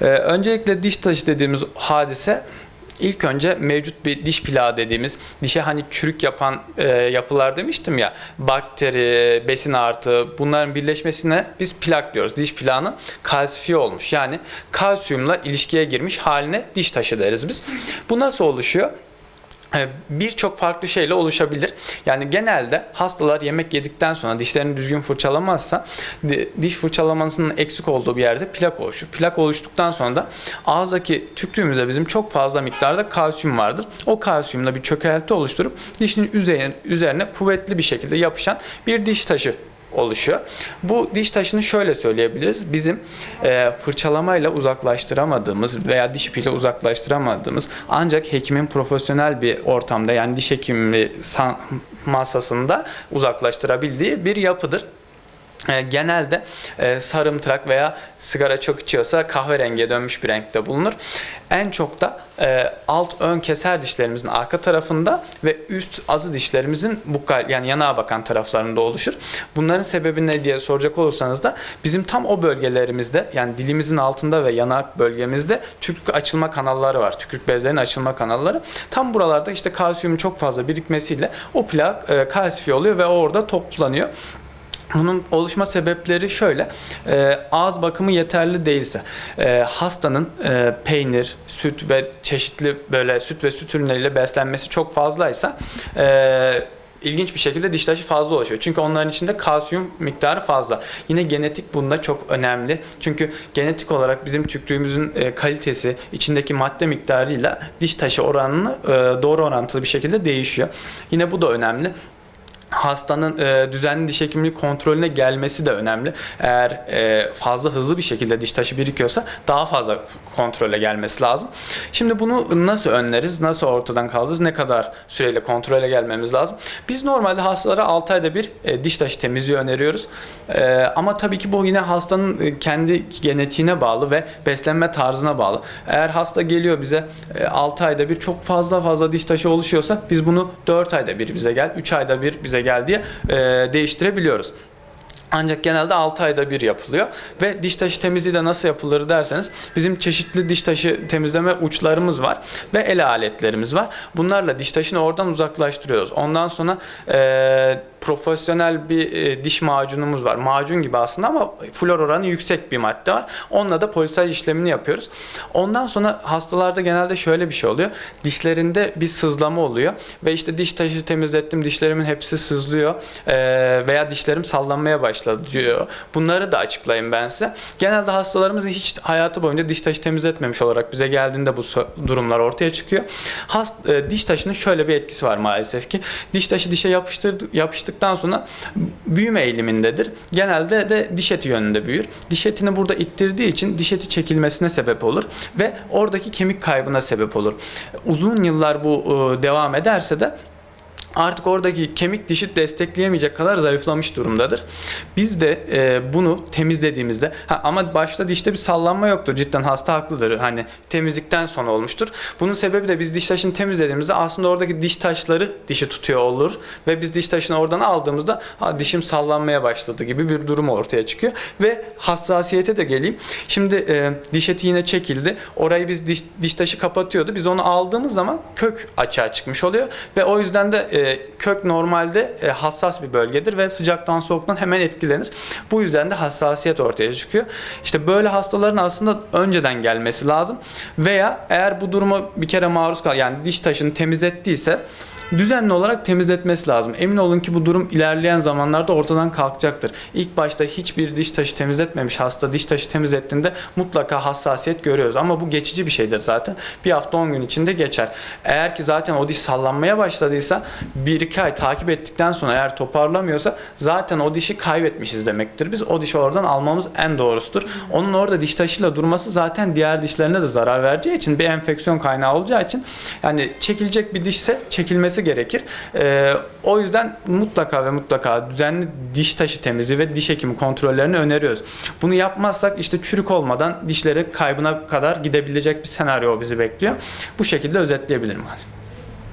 Ee, öncelikle diş taşı dediğimiz hadise ilk önce mevcut bir diş plağı dediğimiz dişe hani çürük yapan e, yapılar demiştim ya bakteri, besin artı bunların birleşmesine biz plak diyoruz. Diş plağının kalsifiye olmuş yani kalsiyumla ilişkiye girmiş haline diş taşı deriz biz. Bu nasıl oluşuyor? E, birçok farklı şeyle oluşabilir. Yani genelde hastalar yemek yedikten sonra dişlerini düzgün fırçalamazsa di- diş fırçalamasının eksik olduğu bir yerde plak oluşur. Plak oluştuktan sonra da ağızdaki tükrüğümüzde bizim çok fazla miktarda kalsiyum vardır. O kalsiyumla bir çökelti oluşturup dişin üzerine, üzerine kuvvetli bir şekilde yapışan bir diş taşı oluşuyor. Bu diş taşını şöyle söyleyebiliriz. Bizim e, fırçalamayla uzaklaştıramadığımız veya diş ipiyle uzaklaştıramadığımız ancak hekimin profesyonel bir ortamda yani diş hekimi masasında uzaklaştırabildiği bir yapıdır. E, genelde e, sarımtırak veya sigara çok içiyorsa kahverengiye dönmüş bir renkte bulunur. En çok da e, alt ön keser dişlerimizin arka tarafında ve üst azı dişlerimizin bukal yani yanağa bakan taraflarında oluşur. Bunların sebebi ne diye soracak olursanız da bizim tam o bölgelerimizde yani dilimizin altında ve yanak bölgemizde tükürük açılma kanalları var. Tükürük bezlerinin açılma kanalları. Tam buralarda işte kalsiyumun çok fazla birikmesiyle o plak kalsifiye oluyor ve orada toplanıyor. Bunun oluşma sebepleri şöyle. E, ağız bakımı yeterli değilse, e, hastanın e, peynir, süt ve çeşitli böyle süt ve süt ürünleriyle beslenmesi çok fazlaysa e, ilginç bir şekilde diş taşı fazla oluşuyor. Çünkü onların içinde kalsiyum miktarı fazla. Yine genetik bunda çok önemli. Çünkü genetik olarak bizim tükrüğümüzün e, kalitesi, içindeki madde miktarıyla diş taşı oranını e, doğru orantılı bir şekilde değişiyor. Yine bu da önemli hastanın e, düzenli diş hekimliği kontrolüne gelmesi de önemli. Eğer e, fazla hızlı bir şekilde diş taşı birikiyorsa daha fazla kontrole gelmesi lazım. Şimdi bunu nasıl önleriz? Nasıl ortadan kaldırırız? Ne kadar süreyle kontrole gelmemiz lazım? Biz normalde hastalara 6 ayda bir e, diş taşı temizliği öneriyoruz. E, ama tabii ki bu yine hastanın e, kendi genetiğine bağlı ve beslenme tarzına bağlı. Eğer hasta geliyor bize e, 6 ayda bir çok fazla fazla diş taşı oluşuyorsa biz bunu 4 ayda bir bize gel, 3 ayda bir bize gel diye e, değiştirebiliyoruz. Ancak genelde 6 ayda bir yapılıyor. Ve diş taşı temizliği de nasıl yapılır derseniz bizim çeşitli diş taşı temizleme uçlarımız var ve el aletlerimiz var. Bunlarla diş taşını oradan uzaklaştırıyoruz. Ondan sonra e, profesyonel bir e, diş macunumuz var. Macun gibi aslında ama flor oranı yüksek bir madde var. Onunla da polisaj işlemini yapıyoruz. Ondan sonra hastalarda genelde şöyle bir şey oluyor. Dişlerinde bir sızlama oluyor ve işte diş taşı temizlettim, dişlerimin hepsi sızlıyor e, veya dişlerim sallanmaya başladı diyor. Bunları da açıklayayım ben size. Genelde hastalarımız hiç hayatı boyunca diş taşı temizletmemiş olarak bize geldiğinde bu durumlar ortaya çıkıyor. Hast, e, diş taşının şöyle bir etkisi var maalesef ki. Diş taşı dişe yapıştırdı, yapıştıktan sonra büyüme eğilimindedir. Genelde de diş eti yönünde büyür. Diş etini burada ittirdiği için diş eti çekilmesine sebep olur ve oradaki kemik kaybına sebep olur. Uzun yıllar bu e, devam ederse de artık oradaki kemik dişi destekleyemeyecek kadar zayıflamış durumdadır. Biz de e, bunu temizlediğimizde ha, ama başta dişte bir sallanma yoktur. Cidden hasta haklıdır. Hani temizlikten sonra olmuştur. Bunun sebebi de biz diş taşını temizlediğimizde aslında oradaki diş taşları dişi tutuyor olur ve biz diş taşını oradan aldığımızda ha, dişim sallanmaya başladı gibi bir durum ortaya çıkıyor ve hassasiyete de geleyim. Şimdi e, diş eti yine çekildi. Orayı biz diş, diş taşı kapatıyordu. Biz onu aldığımız zaman kök açığa çıkmış oluyor ve o yüzden de e, kök normalde e, hassas bir bölgedir ve sıcaktan soğuktan hemen etkilenir. Bu yüzden de hassasiyet ortaya çıkıyor. İşte böyle hastaların aslında önceden gelmesi lazım veya eğer bu duruma bir kere maruz kal yani diş taşını temizlettiyse düzenli olarak temizletmesi lazım. Emin olun ki bu durum ilerleyen zamanlarda ortadan kalkacaktır. İlk başta hiçbir diş taşı temizletmemiş hasta diş taşı temizlettiğinde mutlaka hassasiyet görüyoruz. Ama bu geçici bir şeydir zaten. Bir hafta 10 gün içinde geçer. Eğer ki zaten o diş sallanmaya başladıysa 1-2 ay takip ettikten sonra eğer toparlamıyorsa zaten o dişi kaybetmişiz demektir. Biz o dişi oradan almamız en doğrusudur. Onun orada diş taşıyla durması zaten diğer dişlerine de zarar vereceği için bir enfeksiyon kaynağı olacağı için yani çekilecek bir dişse çekilmesi gerekir. Ee, o yüzden mutlaka ve mutlaka düzenli diş taşı temizliği ve diş hekimi kontrollerini öneriyoruz. Bunu yapmazsak işte çürük olmadan dişleri kaybına kadar gidebilecek bir senaryo bizi bekliyor. Bu şekilde özetleyebilirim.